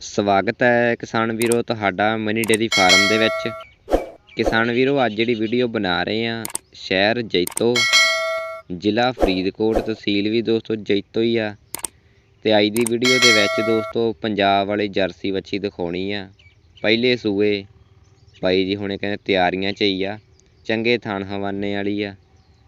ਸਵਾਗਤ ਹੈ ਕਿਸਾਨ ਵੀਰੋ ਤੁਹਾਡਾ ਮਨੀ ਡੇਰੀ ਫਾਰਮ ਦੇ ਵਿੱਚ। ਕਿਸਾਨ ਵੀਰੋ, ਅੱਜ ਜਿਹੜੀ ਵੀਡੀਓ ਬਣਾ ਰਹੇ ਆ ਸ਼ਹਿਰ ਜੈਤੋ, ਜ਼ਿਲ੍ਹਾ ਫਰੀਦਕੋਟ ਤਹਿਸੀਲ ਵੀ ਦੋਸਤੋ ਜੈਤੋ ਹੀ ਆ। ਤੇ ਅੱਜ ਦੀ ਵੀਡੀਓ ਦੇ ਵਿੱਚ ਦੋਸਤੋ ਪੰਜਾਬ ਵਾਲੀ ਜਰਸੀ ਵੱਛੀ ਦਿਖਾਉਣੀ ਆ। ਪਹਿਲੇ ਸੂਏ ਭਾਈ ਜੀ ਹੁਣੇ ਕਹਿੰਦੇ ਤਿਆਰੀਆਂ 'ਚ ਹੀ ਆ, ਚੰਗੇ ਥਾਣ ਹਵਾਨੇ ਵਾਲੀ ਆ।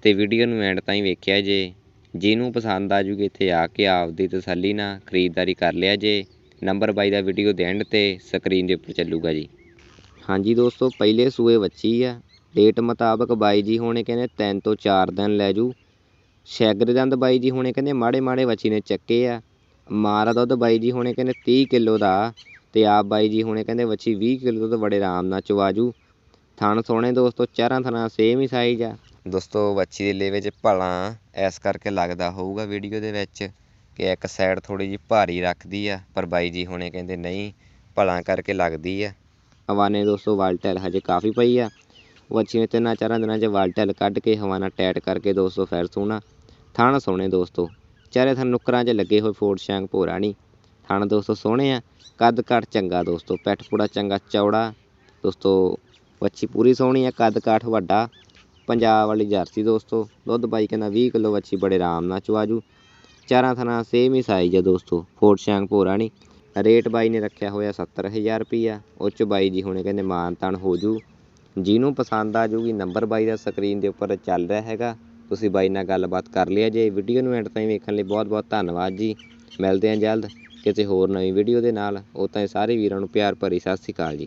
ਤੇ ਵੀਡੀਓ ਨੂੰ ਐਂਡ ਤਾਈਂ ਵੇਖਿਆ ਜੇ, ਜਿਹਨੂੰ ਪਸੰਦ ਆ ਜੂਗੀ ਇੱਥੇ ਆ ਕੇ ਆਪਦੀ ਤਸੱਲੀ ਨਾਲ ਖਰੀਦਦਾਰੀ ਕਰ ਲਿਆ ਜੇ। ਨੰਬਰ ਬਾਈ ਦਾ ਵੀਡੀਓ ਦੇ ਐਂਡ ਤੇ ਸਕਰੀਨ ਦੇ ਉੱਪਰ ਚੱਲੂਗਾ ਜੀ। ਹਾਂਜੀ ਦੋਸਤੋ, ਪਹਿਲੇ ਸੂਏ ਵੱਛੀ ਆ। ਡੇਟ ਮੁਤਾਬਕ ਬਾਈ ਜੀ ਹੋਣੇ ਕਹਿੰਦੇ 3 ਤੋਂ 4 ਦਿਨ ਲੈ ਜੂ। ਸ਼ੈਗਰ ਦੰਦ ਬਾਈ ਜੀ ਹੋਣੇ ਕਹਿੰਦੇ ਮਾੜੇ ਮਾੜੇ ਵੱਛੀ ਨੇ ਚੱਕੇ ਆ। ਮਾਰਾ ਦੁੱਧ ਬਾਈ ਜੀ ਹੋਣੇ ਕਹਿੰਦੇ 30 ਕਿਲੋ ਦਾ ਤੇ ਆਪ ਬਾਈ ਜੀ ਹੋਣੇ ਕਹਿੰਦੇ ਵੱਛੀ 20 ਕਿਲੋ ਤੋਂ ਬੜੇ ਆਰਾਮ ਨਾਲ ਚਵਾਜੂ ਥਣ ਸੋਹਣੇ ਦੋਸਤੋ ਚਾਰਾਂ ਥਣਾ ਸੇਮ ਹੀ ਸਾਈਜ਼ ਆ। ਦੋਸਤੋ, ਵੱਛੀ ਦੇ ਲੇਵੇ 'ਚ ਭਲਾ ਇਸ ਕਰਕੇ ਲੱਗਦਾ ਹੋਊਗਾ ਵੀਡੀਓ ਦੇ ਵਿੱਚ। ਕਿ ਇੱਕ ਸਾਈਡ ਥੋੜ੍ਹੀ ਜਿਹੀ ਭਾਰੀ ਰੱਖਦੀ ਆ, ਪਰ ਬਾਈ ਜੀ ਹੁਣੇ ਕਹਿੰਦੇ ਨਹੀਂ, ਭਲਾ ਕਰਕੇ ਲੱਗਦੀ ਆ। ਹਵਾਨੇ ਦੋਸਤੋ ਵਾਲਟੈਲ ਹਜੇ ਕਾਫੀ ਪਈ ਆ। ਵੱਛੀ ਨੇ ਤਿੰਨਾਂ ਚਾਰਾਂ ਦਿਨਾਂ 'ਚ ਵਾਲਟੈਲ ਕੱਢ ਕੇ ਹਵਾਨਾ ਟੈਟ ਕਰਕੇ ਦੋਸਤੋ ਫੈਰ ਸੋਹਣਾ। ਥਣ ਸੋਹਣੇ ਦੋਸਤੋ। ਚਾਰੇ ਥਣ ਨੁੱਕਰਾਂ 'ਚ ਲੱਗੇ ਹੋਏ ਫੋੜ ਸ਼ੈਂਗ ਭੋਰਾ ਨਹੀਂ ਥਣ ਦੋਸਤੋ ਸੋਹਣੇ ਆ। ਕੱਦ ਕਾਠ ਚੰਗਾ ਦੋਸਤੋ ਪੈਟ ਪੂੜਾ ਚੰਗਾ ਚੌੜਾ। ਦੋਸਤੋ, ਵੱਛੀ ਪੂਰੀ ਸੋਹਣੀ ਆ, ਕੱਦ ਕਾਠ ਵੱਡਾ। ਪੰਜਾਬ ਵਾਲੀ ਜਰਸੀ ਦੋਸਤੋ। ਦੁੱਧ ਬਾਈ ਕਹਿੰਦਾ 20 ਕਿਲੋ ਵੱਛੀ ਬੜੇ ਆਰਾਮ ਨਾਲ ਚਵਾਜੂ ਚਾਰਾਂ ਥਣਾ ਸੇਮ ਹੀ ਸਾਈਜ਼ ਆ ਦੋਸਤੋ ਫੋੜ ਸ਼ਾਂਗ ਭੋਰਾ ਨਹੀਂ ਰੇਟ ਬਾਈ ਨੇ ਰੱਖਿਆ ਹੋਇਆ 70000 ਰੁਪਈਆ ਉਹ 'ਚ ਬਾਈ ਜੀ ਹੁਣੇ ਕਹਿੰਦੇ ਮਾਨ ਤਾਨ ਹੋ ਜੂ। ਜਿਹਨੂੰ ਪਸੰਦ ਆ ਜੂਗੀ ਨੰਬਰ ਬਾਈ ਦਾ ਸਕਰੀਨ ਦੇ ਉੱਪਰ ਚੱਲ ਰਿਹਾ ਹੈਗਾ। ਤੁਸੀਂ ਬਾਈ ਨਾਲ ਗੱਲਬਾਤ ਕਰ ਲਿਆ ਜੇ ਵੀਡੀਓ ਨੂੰ ਐਂਡ ਤਾਈਂ ਵੇਖਣ ਲਈ ਬਹੁਤ ਬਹੁਤ ਧੰਨਵਾਦ ਜੀ। ਮਿਲਦੇ ਹਾਂ ਜਲਦ ਕਿਸੇ ਹੋਰ ਨਵੀਂ ਵੀਡੀਓ ਦੇ ਨਾਲ। ਉਹ ਤਾਂ ਸਾਰੇ ਵੀਰਾਂ ਨੂੰ ਪਿਆਰ ਭਰੀ ਸਤਿ ਸ਼੍ਰੀ ਅਕਾਲ ਜੀ।